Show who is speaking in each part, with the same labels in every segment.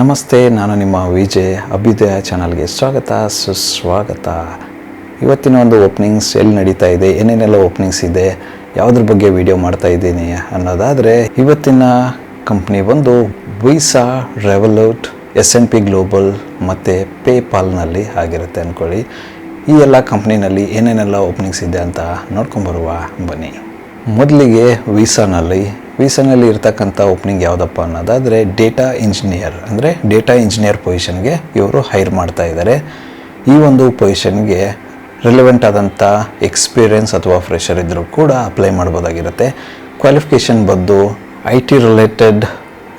Speaker 1: ನಮಸ್ತೆ, ನಾನು ನಿಮ್ಮ ವಿಜಯ್ ಅಭ್ಯುದಯ ಚಾನಲ್ಗೆ ಸ್ವಾಗತ, ಸುಸ್ವಾಗತ. ಇವತ್ತಿನ ಒಂದು ಓಪನಿಂಗ್ಸ್ ಎಲ್ಲಿ ನಡೀತಾ ಇದೆ, ಏನೇನೆಲ್ಲ ಓಪನಿಂಗ್ಸ್ ಇದೆ, ಯಾವುದ್ರ ಬಗ್ಗೆ ವಿಡಿಯೋ ಮಾಡ್ತಾ ಇದ್ದೀನಿ ಅನ್ನೋದಾದರೆ, ಇವತ್ತಿನ ಕಂಪ್ನಿ ಬಂದು Visa Revolut, S N P Global ಮತ್ತು ಪೇಪಾಲ್ನಲ್ಲಿ ಆಗಿರುತ್ತೆ ಅಂದ್ಕೊಳ್ಳಿ ಈ ಎಲ್ಲ ಕಂಪ್ನಿನಲ್ಲಿ ಏನೇನೆಲ್ಲ ಓಪನಿಂಗ್ಸ್ ಇದೆ ಅಂತ ನೋಡ್ಕೊಂಬರುವ, ಬನ್ನಿ. ಮೊದಲಿಗೆ ವೀಸಾನಲ್ಲಿ ವೀಸಾನಲ್ಲಿ ಇರ್ತಕ್ಕಂಥ ಓಪನಿಂಗ್ ಯಾವುದಪ್ಪ ಅನ್ನೋದಾದರೆ ಡೇಟಾ ಇಂಜಿನಿಯರ್ ಅಂದರೆ ಡೇಟಾ ಇಂಜಿನಿಯರ್ ಪೊಸಿಷನ್ಗೆ ಇವರು ಹೈರ್ ಮಾಡ್ತಾ ಇದ್ದಾರೆ ಈ ಒಂದು ಪೊಸಿಷನ್ಗೆ ರಿಲೆವೆಂಟ್ ಆದಂಥ ಎಕ್ಸ್ಪೀರಿಯನ್ಸ್ ಅಥವಾ ಫ್ರೆಷರ್ ಇದ್ದರೂ ಕೂಡ ಅಪ್ಲೈ ಮಾಡ್ಬೋದಾಗಿರುತ್ತೆ. ಕ್ವಾಲಿಫಿಕೇಷನ್ ಬಂದು ಐ ಟಿ ರಿಲೇಟೆಡ್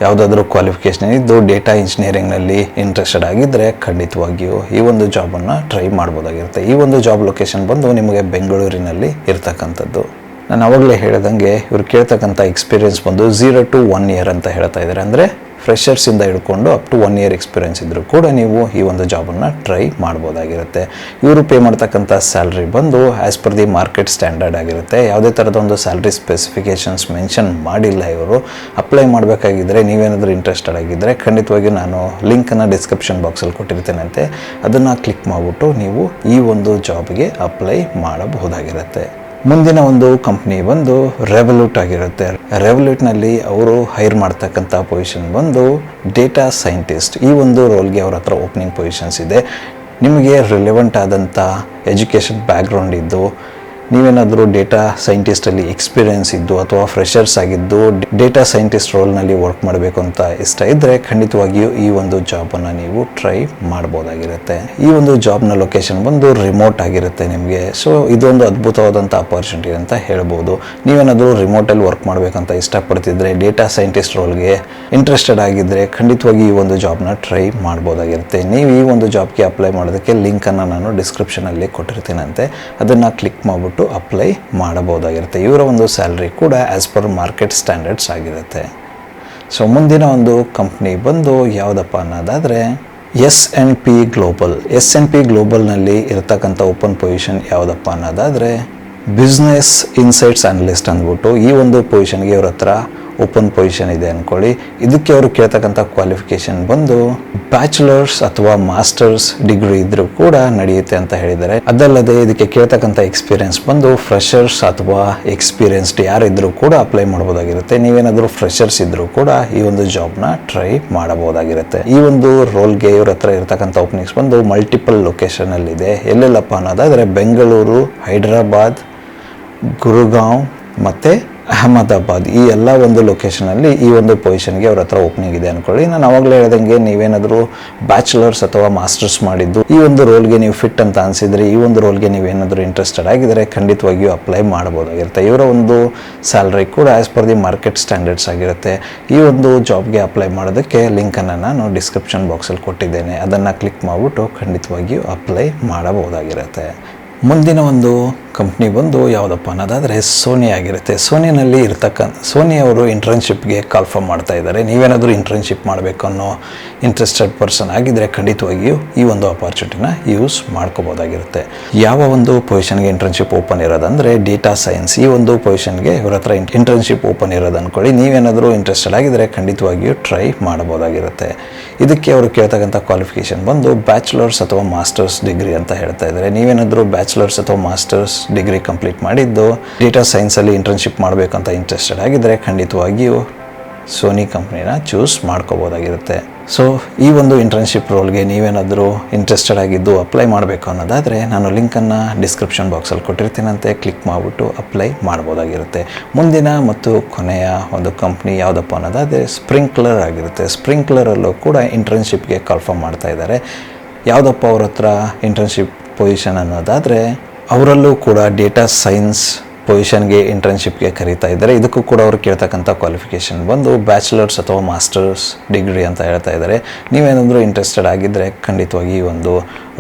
Speaker 1: ಯಾವುದಾದ್ರೂ ಕ್ವಾಲಿಫಿಕೇಷನ್ ಇದ್ದು ಡೇಟಾ ಇಂಜಿನಿಯರಿಂಗ್ನಲ್ಲಿ ಇಂಟ್ರೆಸ್ಟೆಡ್ ಆಗಿದ್ದರೆ ಖಂಡಿತವಾಗಿಯೂ ಈ ಒಂದು ಜಾಬನ್ನು ಟ್ರೈ ಮಾಡ್ಬೋದಾಗಿರುತ್ತೆ. ಈ ಒಂದು ಜಾಬ್ ಲೊಕೇಶನ್ ಬಂದು ನಿಮಗೆ ಬೆಂಗಳೂರಿನಲ್ಲಿ ಇರ್ತಕ್ಕಂಥದ್ದು. ನಾನು ಅವಾಗಲೇ ಹೇಳಿದಂಗೆ ಇವ್ರು ಕೇಳ್ತಕ್ಕಂಥ ಎಕ್ಸ್ಪೀರಿಯನ್ಸ್ ಬಂದು ಝೀರೋ ಟು ಒನ್ ಇಯರ್ ಅಂತ ಹೇಳ್ತಾ ಇದ್ದಾರೆ. ಅಂದರೆ ಫ್ರೆಷರ್ಸಿಂದ ಹಿಡ್ಕೊಂಡು up to one year experience ಇದ್ದರೂ ಕೂಡ ನೀವು ಈ ಒಂದು ಜಾಬನ್ನು ಟ್ರೈ ಮಾಡ್ಬೋದಾಗಿರುತ್ತೆ. ಇವರು ಪೇ ಮಾಡ್ತಕ್ಕಂಥ ಸ್ಯಾಲ್ರಿ ಬಂದು as per the market standard ಆಗಿರುತ್ತೆ. ಯಾವುದೇ ಥರದ ಒಂದು ಸ್ಯಾಲ್ರಿ ಸ್ಪೆಸಿಫಿಕೇಷನ್ಸ್ ಮೆನ್ಷನ್ ಮಾಡಿಲ್ಲ ಇವರು. ಅಪ್ಲೈ ಮಾಡಬೇಕಾಗಿದ್ದರೆ ನೀವೇನಾದರೂ ಇಂಟ್ರೆಸ್ಟೆಡ್ ಆಗಿದ್ದರೆ ಖಂಡಿತವಾಗಿ ನಾನು ಲಿಂಕನ್ನು ಡಿಸ್ಕ್ರಿಪ್ಷನ್ ಬಾಕ್ಸಲ್ಲಿ ಕೊಟ್ಟಿರ್ತೇನಂತೆ. ಅದನ್ನು ಕ್ಲಿಕ್ ಮಾಡಿಬಿಟ್ಟು ನೀವು ಈ ಒಂದು ಜಾಬ್ಗೆ ಅಪ್ಲೈ ಮಾಡಬಹುದಾಗಿರುತ್ತೆ. ಮುಂದಿನ ಒಂದು ಕಂಪ್ನಿ ಬಂದು ರೆವಲ್ಯೂಟ್ ಆಗಿರುತ್ತೆ. ರೆವಲ್ಯೂಟ್ನಲ್ಲಿ ಅವರು ಹೈರ್ ಮಾಡ್ತಕ್ಕಂಥ ಪೊಸಿಷನ್ ಬಂದು ಡೇಟಾ ಸೈಂಟಿಸ್ಟ್ ಈ ಒಂದು ರೋಲ್ಗೆ ಅವ್ರ ಹತ್ರ ಓಪನಿಂಗ್ ಪೊಸಿಷನ್ಸ್ ಇದೆ. ನಿಮಗೆ ರಿಲೆವೆಂಟ್ ಆದಂಥ ಎಜುಕೇಷನ್ ಬ್ಯಾಕ್ಗ್ರೌಂಡ್ ಇದ್ದು ನೀವೇನಾದರೂ ಡೇಟಾ ಸೈಂಟಿಸ್ಟಲ್ಲಿ ಎಕ್ಸ್ಪೀರಿಯನ್ಸ್ ಇದ್ದು ಅಥವಾ ಫ್ರೆಷರ್ಸ್ ಆಗಿದ್ದು ಡೇಟಾ ಸೈಂಟಿಸ್ಟ್ ರೋಲ್ನಲ್ಲಿ ವರ್ಕ್ ಮಾಡಬೇಕು ಅಂತ ಇಷ್ಟ ಇದ್ದರೆ ಖಂಡಿತವಾಗಿಯೂ ಈ ಒಂದು ಜಾಬನ್ನು ನೀವು ಟ್ರೈ ಮಾಡ್ಬೋದಾಗಿರುತ್ತೆ. ಈ ಒಂದು ಜಾಬ್ನ ಲೊಕೇಶನ್ ಬಂದು ರಿಮೋಟ್ ಆಗಿರುತ್ತೆ ನಿಮಗೆ. ಸೊ ಇದೊಂದು ಅದ್ಭುತವಾದಂಥ ಅಪರ್ಚುನಿಟಿ ಅಂತ ಹೇಳ್ಬೋದು. ನೀವೇನಾದರೂ ರಿಮೋಟಲ್ಲಿ ವರ್ಕ್ ಮಾಡಬೇಕಂತ ಇಷ್ಟಪಡ್ತಿದ್ರೆ ಡೇಟಾ ಸೈಂಟಿಸ್ಟ್ ರೋಲ್ಗೆ ಇಂಟ್ರೆಸ್ಟೆಡ್ ಆಗಿದ್ದರೆ ಖಂಡಿತವಾಗಿ ಈ ಒಂದು ಜಾಬ್ನ ಟ್ರೈ ಮಾಡ್ಬೋದಾಗಿರುತ್ತೆ. ನೀವು ಈ ಒಂದು ಜಾಬ್ಗೆ ಅಪ್ಲೈ ಮಾಡೋದಕ್ಕೆ ಲಿಂಕನ್ನು ನಾನು ಡಿಸ್ಕ್ರಿಪ್ಷನಲ್ಲಿ ಕೊಟ್ಟಿರ್ತೀನಂತೆ. ಅದನ್ನು ಕ್ಲಿಕ್ ಮಾಡಿಬಿಟ್ಟು ಅಪ್ಲೈ ಮಾಡಬಹುದಾಗಿರುತ್ತೆ. ಇವರ ಒಂದು ಸ್ಯಾಲ್ರಿ ಕೂಡ ಆ್ಯಸ್ ಪರ್ ಮಾರ್ಕೆಟ್ ಸ್ಟ್ಯಾಂಡರ್ಡ್ಸ್ ಆಗಿರುತ್ತೆ. ಸೊ ಮುಂದಿನ ಒಂದು ಕಂಪ್ನಿ ಬಂದು ಯಾವುದಪ್ಪ ಅನ್ನೋದಾದರೆ S N P Global S N P ಗ್ಲೋಬಲ್ನಲ್ಲಿ ಇರತಕ್ಕಂಥ ಓಪನ್ ಪೊಸಿಷನ್ ಯಾವುದಪ್ಪ ಅನ್ನೋದಾದರೆ ಬಿಸ್ನೆಸ್ ಇನ್ಸೈಟ್ಸ್ ಅನಲಿಸ್ಟ್ ಅಂದ್ಬಿಟ್ಟು ಈ ಒಂದು ಪೊಸಿಷನ್ಗೆ ಇವ್ರ ಹತ್ರ ಓಪನ್ ಪೊಸಿಷನ್ ಇದೆ ಅಂದ್ಕೊಳ್ಳಿ ಇದಕ್ಕೆ ಅವರು ಕೇಳ್ತಕ್ಕಂಥ ಕ್ವಾಲಿಫಿಕೇಷನ್ ಬಂದು ಬ್ಯಾಚುಲರ್ಸ್ ಅಥವಾ ಮಾಸ್ಟರ್ಸ್ ಡಿಗ್ರಿ ಇದ್ರೂ ಕೂಡ ನಡೆಯುತ್ತೆ ಅಂತ ಹೇಳಿದ್ದಾರೆ. ಅದಲ್ಲದೆ ಇದಕ್ಕೆ ಕೇಳ್ತಕ್ಕಂಥ ಎಕ್ಸ್ಪೀರಿಯನ್ಸ್ ಬಂದು ಫ್ರೆಷರ್ಸ್ ಅಥವಾ ಎಕ್ಸ್ಪೀರಿಯನ್ಸ್ಡ್ ಯಾರಿದ್ರೂ ಕೂಡ ಅಪ್ಲೈ ಮಾಡ್ಬೋದಾಗಿರುತ್ತೆ. ನೀವೇನಾದರೂ ಫ್ರೆಷರ್ಸ್ ಇದ್ದರೂ ಕೂಡ ಈ ಒಂದು ಜಾಬ್ನ ಟ್ರೈ ಮಾಡಬಹುದಾಗಿರುತ್ತೆ. ಈ ಒಂದು ರೋಲ್ಗೆ ಇವ್ರ ಹತ್ರ ಇರತಕ್ಕಂಥ ಓಪನಿಂಗ್ಸ್ ಬಂದು ಮಲ್ಟಿಪಲ್ ಲೊಕೇಶನಲ್ಲಿದೆ ಎಲ್ಲೆಲ್ಲಪ್ಪ ಅನ್ನೋದಾದರೆ ಬೆಂಗಳೂರು, ಹೈದರಾಬಾದ್, ಗುರುಗಾಂವ್ ಮತ್ತು ಅಹಮದಾಬಾದ್, ಈ ಎಲ್ಲ ಒಂದು ಲೊಕೇಶನಲ್ಲಿ ಈ ಒಂದು ಪೊಸಿಷನ್ಗೆ ಅವ್ರ ಹತ್ರ ಓಪನಿಂಗ್ ಇದೆ ಅಂದ್ಕೊಳ್ಳಿ ನಾನು ಅವಾಗಲೇ ಹೇಳ್ದಂಗೆ ನೀವೇನಾದರೂ ಬ್ಯಾಚುಲರ್ಸ್ ಅಥವಾ ಮಾಸ್ಟರ್ಸ್ ಮಾಡಿದ್ದು, ಈ ಒಂದು ರೋಲ್ಗೆ ನೀವು ಫಿಟ್ ಅಂತ ಅನಿಸಿದರೆ, ಈ ಒಂದು ರೋಲ್ಗೆ ನೀವೇನಾದರೂ ಇಂಟ್ರೆಸ್ಟೆಡ್ ಆಗಿದ್ದರೆ ಖಂಡಿತವಾಗಿಯೂ ಅಪ್ಲೈ ಮಾಡ್ಬೋದಾಗಿರುತ್ತೆ ಇವರ ಒಂದು ಸ್ಯಾಲ್ರಿ ಕೂಡ as per the market standards ಆಗಿರುತ್ತೆ. ಈ ಒಂದು ಜಾಬ್ಗೆ ಅಪ್ಲೈ ಮಾಡೋದಕ್ಕೆ ಲಿಂಕನ್ನು ನಾನು ಡಿಸ್ಕ್ರಿಪ್ಷನ್ ಬಾಕ್ಸಲ್ಲಿ ಕೊಟ್ಟಿದ್ದೇನೆ. ಅದನ್ನು ಕ್ಲಿಕ್ ಮಾಡಿಬಿಟ್ಟು ಖಂಡಿತವಾಗಿಯೂ ಅಪ್ಲೈ ಮಾಡಬಹುದಾಗಿರುತ್ತೆ. ಮುಂದಿನ ಒಂದು ಕಂಪ್ನಿ ಬಂದು ಯಾವುದಪ್ಪ ಅನ್ನೋದಾದರೆ ಸೋನಿ ಆಗಿರುತ್ತೆ. ಸೋನಿನಲ್ಲಿ ಇರ್ತಕ್ಕ, ಸೋನಿ ಅವರು ಇಂಟರ್ನ್ಶಿಪ್ಗೆ ಕಾಲ್ಫಾರ್ಮ್ ಮಾಡ್ತಾ ಇದ್ದಾರೆ. ನೀವೇನಾದರೂ ಇಂಟರ್ನ್ಶಿಪ್ ಮಾಡಬೇಕು ಅನ್ನೋ ಇಂಟ್ರೆಸ್ಟೆಡ್ ಪರ್ಸನ್ ಆಗಿದ್ದರೆ ಖಂಡಿತವಾಗಿಯೂ ಈ ಒಂದು ಅಪಾರ್ಚುನಿಟಿನ ಯೂಸ್ ಮಾಡ್ಕೋಬೋದಾಗಿರುತ್ತೆ. ಯಾವ ಒಂದು ಪೊಸಿಷನ್ಗೆ ಇಂಟರ್ನ್ಶಿಪ್ ಓಪನ್ ಇರೋದಂದರೆ ಡೇಟಾ ಸೈನ್ಸ್ ಈ ಒಂದು ಪೊಸಿಷನ್ಗೆ ಇವ್ರ ಹತ್ರ ಇಂಟರ್ನ್ಶಿಪ್ ಓಪನ್ ಇರೋದು ಅಂದ್ಕೊಳ್ಳಿ ನೀವೇನಾದರೂ ಇಂಟ್ರೆಸ್ಟೆಡ್ ಆಗಿದ್ದರೆ ಖಂಡಿತವಾಗಿಯೂ ಟ್ರೈ ಮಾಡ್ಬೋದಾಗಿರುತ್ತೆ. ಇದಕ್ಕೆ ಅವರು ಕೇಳ್ತಕ್ಕಂಥ ಕ್ವಾಲಿಫಿಕೇಷನ್ ಬಂದು ಬ್ಯಾಚುಲರ್ಸ್ ಅಥವಾ ಮಾಸ್ಟರ್ಸ್ ಡಿಗ್ರಿ ಅಂತ ಹೇಳ್ತಾ ಇದ್ದಾರೆ. ನೀವೇನಾದರೂ ಬ್ಯಾಚುಲರ್ಸ್ ಅಥವಾ ಮಾಸ್ಟರ್ಸ್ ಡಿಗ್ರಿ ಕಂಪ್ಲೀಟ್ ಮಾಡಿದ್ದು ಡೇಟಾ ಸೈನ್ಸಲ್ಲಿ ಇಂಟರ್ನ್ಶಿಪ್ ಮಾಡಬೇಕಂತ ಇಂಟ್ರೆಸ್ಟೆಡ್ ಆಗಿದ್ದರೆ ಖಂಡಿತವಾಗಿಯೂ ಸೋನಿ ಕಂಪ್ನಿನ ಚೂಸ್ ಮಾಡ್ಕೋಬೋದಾಗಿರುತ್ತೆ. ಸೊ ಈ ಒಂದು ಇಂಟರ್ನ್ಶಿಪ್ ರೋಲ್ಗೆ ನೀವೇನಾದರೂ ಇಂಟ್ರೆಸ್ಟೆಡ್ ಆಗಿದ್ದು ಅಪ್ಲೈ ಮಾಡಬೇಕು ಅನ್ನೋದಾದರೆ ನಾನು ಲಿಂಕನ್ನು ಡಿಸ್ಕ್ರಿಪ್ಷನ್ ಬಾಕ್ಸಲ್ಲಿ ಕೊಟ್ಟಿರ್ತೀನಂತೆ. ಕ್ಲಿಕ್ ಮಾಡಿಬಿಟ್ಟು ಅಪ್ಲೈ ಮಾಡ್ಬೋದಾಗಿರುತ್ತೆ. ಮುಂದಿನ ಮತ್ತು ಕೊನೆಯ ಒಂದು ಕಂಪ್ನಿ ಯಾವುದಪ್ಪ ಅನ್ನೋದಾದರೆ ಸ್ಪ್ರಿಂಕ್ಲರ್ ಆಗಿರುತ್ತೆ. ಸ್ಪ್ರಿಂಕ್ಲರಲ್ಲೂ ಕೂಡ ಇಂಟರ್ನ್ಶಿಪ್ಗೆ ಕನ್ಫರ್ಮ್ ಮಾಡ್ತಾ ಇದ್ದಾರೆ. ಯಾವುದಪ್ಪ ಅವ್ರ ಹತ್ರ ಇಂಟರ್ನ್ಶಿಪ್ ಪೊಸಿಷನ್ ಅನ್ನೋದಾದರೆ ಅವರಲ್ಲೂ ಕೂಡ ಡೇಟಾ ಸೈನ್ಸ್ ಪೊಸಿಷನ್ಗೆ ಇಂಟರ್ನ್ಶಿಪ್ಗೆ ಕರೀತಾ ಇದ್ದಾರೆ. ಇದಕ್ಕೂ ಕೂಡ ಅವರು ಕೇಳ್ತಕ್ಕಂಥ ಕ್ವಾಲಿಫಿಕೇಷನ್ ಬಂದು ಬ್ಯಾಚುಲರ್ಸ್ ಅಥವಾ ಮಾಸ್ಟರ್ಸ್ ಡಿಗ್ರಿ ಅಂತ ಹೇಳ್ತಾ ಇದ್ದಾರೆ. ನೀವೇನಾದರೂ ಇಂಟ್ರೆಸ್ಟೆಡ್ ಆಗಿದ್ದರೆ ಖಂಡಿತವಾಗಿ ಈ ಒಂದು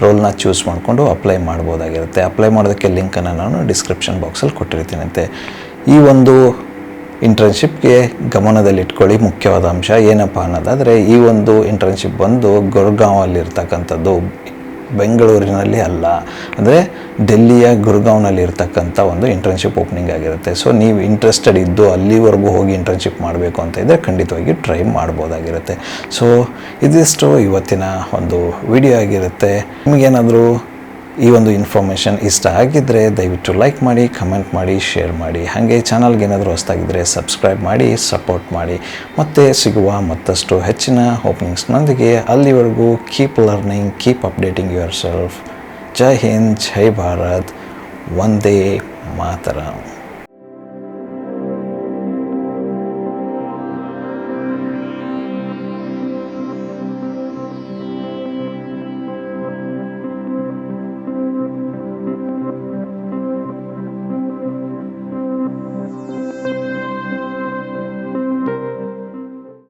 Speaker 1: ರೋಲ್ನ ಚೂಸ್ ಮಾಡಿಕೊಂಡು ಅಪ್ಲೈ ಮಾಡ್ಬೋದಾಗಿರುತ್ತೆ. ಅಪ್ಲೈ ಮಾಡೋದಕ್ಕೆ ಲಿಂಕನ್ನು ನಾನು ಡಿಸ್ಕ್ರಿಪ್ಷನ್ ಬಾಕ್ಸಲ್ಲಿ ಕೊಟ್ಟಿರ್ತೀನಂತೆ. ಈ ಒಂದು ಇಂಟರ್ನ್ಶಿಪ್ಗೆ ಗಮನದಲ್ಲಿಟ್ಕೊಳ್ಳಿ ಮುಖ್ಯವಾದ ಅಂಶ ಏನಪ್ಪ ಅನ್ನೋದಾದರೆ ಈ ಒಂದು ಇಂಟರ್ನ್ಶಿಪ್ ಬಂದು ಗುರ್ಗಾಂವಲ್ಲಿರ್ತಕ್ಕಂಥದ್ದು ಬೆಂಗಳೂರಿನಲ್ಲಿ ಅಲ್ಲ. ಅಂದರೆ ಡೆಲ್ಲಿಯ ಗುರ್ಗಾಂವ್ನಲ್ಲಿ ಇರ್ತಕ್ಕಂಥ ಒಂದು ಇಂಟರ್ನ್ಶಿಪ್ ಓಪನಿಂಗ್ ಆಗಿರುತ್ತೆ. ಸೊ ನೀವು ಇಂಟ್ರೆಸ್ಟೆಡ್ ಇದ್ದು ಅಲ್ಲಿವರೆಗೂ ಹೋಗಿ ಇಂಟರ್ನ್ಶಿಪ್ ಮಾಡಬೇಕು ಅಂತ ಇದ್ದರೆ ಖಂಡಿತವಾಗಿ ಟ್ರೈ ಮಾಡ್ಬೋದಾಗಿರುತ್ತೆ. ಸೊ ಇದಿಷ್ಟು ಇವತ್ತಿನ ಒಂದು ವಿಡಿಯೋ ಆಗಿರುತ್ತೆ. ನಿಮಗೇನಾದರೂ ಈ ಒಂದು ಇನ್ಫಾರ್ಮೇಷನ್ ಇಷ್ಟ ಆಗಿದ್ದರೆ ದಯವಿಟ್ಟು ಲೈಕ್ ಮಾಡಿ ಕಮೆಂಟ್ ಮಾಡಿ ಶೇರ್ ಮಾಡಿ. ಹಾಗೆ ಚಾನಲ್ಗೆ ಏನಾದರೂ ಹೊಸ್ತಾಗಿದ್ದರೆ ಸಬ್ಸ್ಕ್ರೈಬ್ ಮಾಡಿ ಸಪೋರ್ಟ್ ಮಾಡಿ. ಮತ್ತೆ ಸಿಗುವ ಮತ್ತಷ್ಟು ಹೆಚ್ಚಿನ ಓಪನಿಂಗ್ಸ್ನೊಂದಿಗೆ ಅಲ್ಲಿವರೆಗೂ keep learning keep updating yourself ಜೈ ಹಿಂದ್, ಜೈ ಭಾರತ್. ವಂದೇ ಮಾತರಂ.